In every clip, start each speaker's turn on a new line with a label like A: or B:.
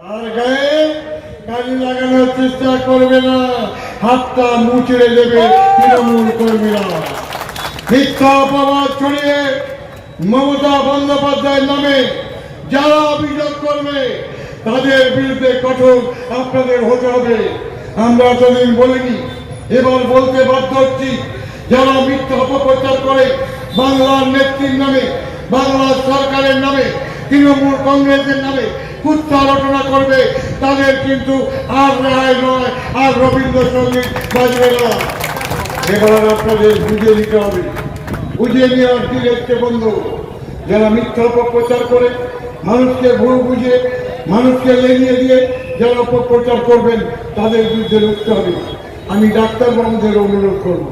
A: আর গায়ে কালি লাগানোর চেষ্টা করবে না, হাতটা মুচড়ে দেবে তৃণমূল কর্মীরা। মিথ্যা অপবাদ ছড়িয়ে মমতা বন্দ্যোপাধ্যায়ের নামে যারা অভিযোগ করবে, তাদের বিরুদ্ধে কঠোর আপনাদের হতে হবে। আমরা এতদিন বলিনি, এবার বলতে বাধ্য হচ্ছি, যারা মিথ্যা অপপ্রচার করে বাংলার নেত্রীর নামে, বাংলার সরকারের নামে তৃণমূল কংগ্রেসের নামে কুত্তা রচনা করবে, তাদের কিন্তু আর রেহাই নয়, আর রবীন্দ্রসঙ্গীত বাজবে না। এবার আপনাদের বুঝে নিতে হবে। বুঝে নেওয়ার দিন হচ্ছে বন্ধু। যারা মিথ্যা অপপ্রচার করে, মানুষকে ভুল বুঝে, মানুষকে লেগিয়ে দিয়ে যারা অপপ্রচার করবেন, তাদের বিরুদ্ধে রুখতে হবে। আমি ডাক্তার বাবুদের অনুরোধ করব।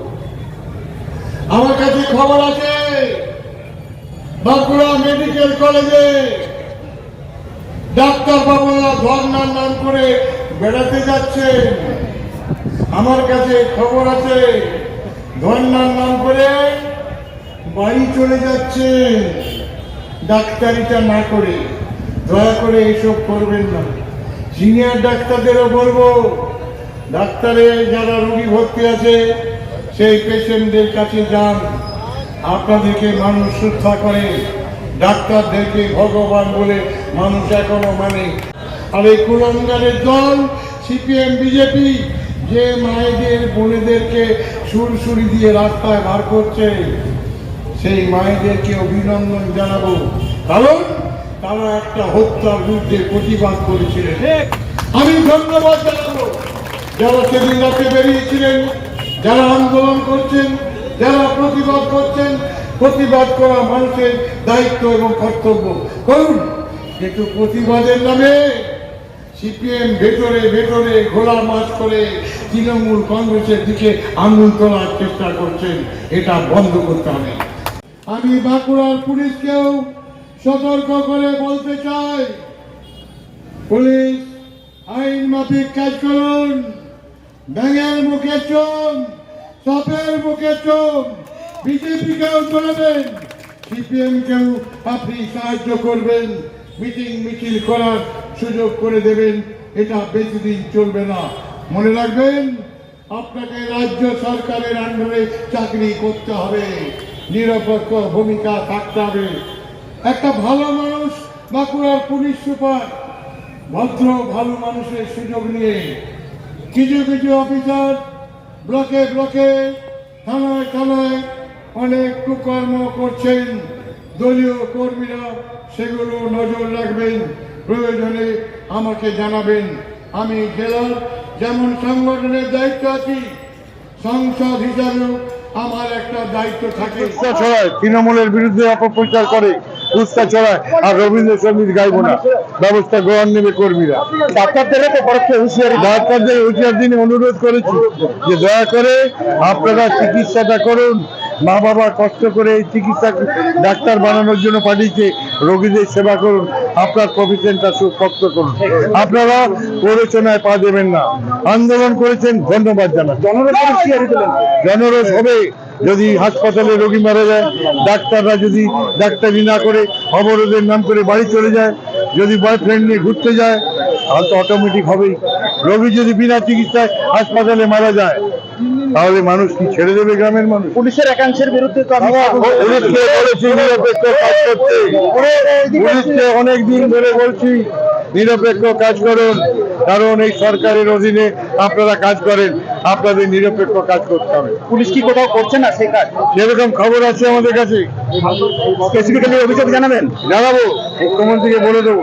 A: আমার কাছে খবর আছে বাঁকুড়া মেডিকেল কলেজে ডাক্তার বাবুরা ধর্নার নাম করে বেড়াতে যাচ্ছে আমার কাছে খবর আছে ধর্নার নাম করে বাড়ি চলে যাচ্ছে ডাক্তারিটা না করে, দয়া করে এসব করবেন না। সিনিয়র ডাক্তারদেরও বলব, ডাক্তারে যারা রোগী ভর্তি আছে, সেই পেশেন্টদের কাছে যান। আপনাদেরকে মানুষ শ্রদ্ধা করে ডাক্তারদেরকে ভগবান বলে মানুষ এখনও মানে। আর এই কুলঙ্গারের দল সিপিএম বিজেপি যে মায়েদের বোনেদেরকে সুরসুরি দিয়ে রাস্তায় বার করছে সেই মায়েদেরকে অভিনন্দন জানাব। কারণ তারা একটা হত্যার বিরুদ্ধে প্রতিবাদ করেছিলেন। আমি ধন্যবাদ জানাব। যারা সেদিন রাতে বেরিয়েছিলেন যারা আন্দোলন করছেন যারা প্রতিবাদ করছেন, প্রতিবাদ করা মানুষের দায়িত্ব এবং কর্তব্য। করুন, কিন্তু প্রতিবাদের নামে সিপিএম ভেতরে ভেতরে ঘোলা মাছ করে তৃণমূল কংগ্রেসের দিকে আঙুল তোলার চেষ্টা করছেন। এটা বন্ধ করতে হবে। আমি বাঁকুড়ার পুলিশকেও সতর্ক করে বলতে চাই, পুলিশ আইন মাফিক কাজ করুন, ব্যাঙের মুখে চোম সাপের মুখে চোম বিজেপিকেও চলাবেন সিপিএমকেও আপনি সাহায্য করবেন, মিটিং মিছিল করার সুযোগ করে দেবেন, এটা বেশি দিন চলবে না। মনে রাখবেন, আপনাকে রাজ্য সরকারের আন্ডারে চাকরি করতে হবে, নিরপেক্ষ ভূমিকা থাকতে হবে। একটা ভালো মানুষ বাঁকুড়ার পুলিশ সুপার, ভদ্র, ভালো মানুষের সুযোগ নিয়ে কিছু কিছু অফিসার ব্লকে ব্লকে, থানায় থানায় অনেক কুকর্ম করছেন। দলীয় কর্মীরা সেগুলো নজর রাখবেন, প্রয়োজনে আমাকে জানাবেন। আমি জেলার যেমন সংগঠনের দায়িত্ব আছি, সংসদ হিসাবেও আমার একটা দায়িত্ব থাকে।
B: উস্কা ছড়ায় তৃণমূলের বিরুদ্ধে অপপ্রচার করে উস্কা ছড়ায় আর রবীন্দ্রসঙ্গীত গাইব না। ব্যবস্থা গ্রহণ নেবে কর্মীরা।
C: ডাক্তারদের তো পরোক্ষ হুঁশিয়ারি
B: ডাক্তারদের হুঁশিয়ার দিনে অনুরোধ করেছি যে দয়া করে আপনারা চিকিৎসাটা করুন। মা বাবা কষ্ট করে এই চিকিৎসা ডাক্তার বানানোর জন্য পাঠিয়েছে রোগীদের সেবা করুন। আপনার প্রফেশনটা সুপক্ত করুন। আপনারা প্ররোচনায় পা দেবেন না। আন্দোলন করেছেন ধন্যবাদ
C: হুঁশিয়ারি
B: জনরোষ হবে যদি হাসপাতালে রোগী মারা যায় ডাক্তাররা যদি ডাক্তারি না করে অবরোধের নাম করে বাড়ি চলে যায় যদি বয়ফ্রেন্ড নিয়ে ঘুরতে যায় তাহলে তো অটোমেটিক হবেই। রোগী যদি বিনা চিকিৎসায় হাসপাতালে মারা যায় তাহলে মানুষ কি ছেড়ে দেবে গ্রামের মানুষ?
C: পুলিশের একাংশের বিরুদ্ধে তো
B: পুলিশকে বলেছি নিরপেক্ষ কাজ করতে। পুলিশকে অনেক দিন ধরে বলছি নিরপেক্ষ কাজ করুন। কারণ এই সরকারের অধীনে আপনারা কাজ করেন আপনাদের নিরপেক্ষ কাজ করতে হবে।
C: পুলিশ কি কোথাও করছে না সেই কাজ?
B: যেরকম খবর আছে আমাদের কাছে।
C: স্পেসিফিক্যালি অভিযোগ জানাবেন?
B: জানাব মুখ্যমন্ত্রীকে বলে দেবো।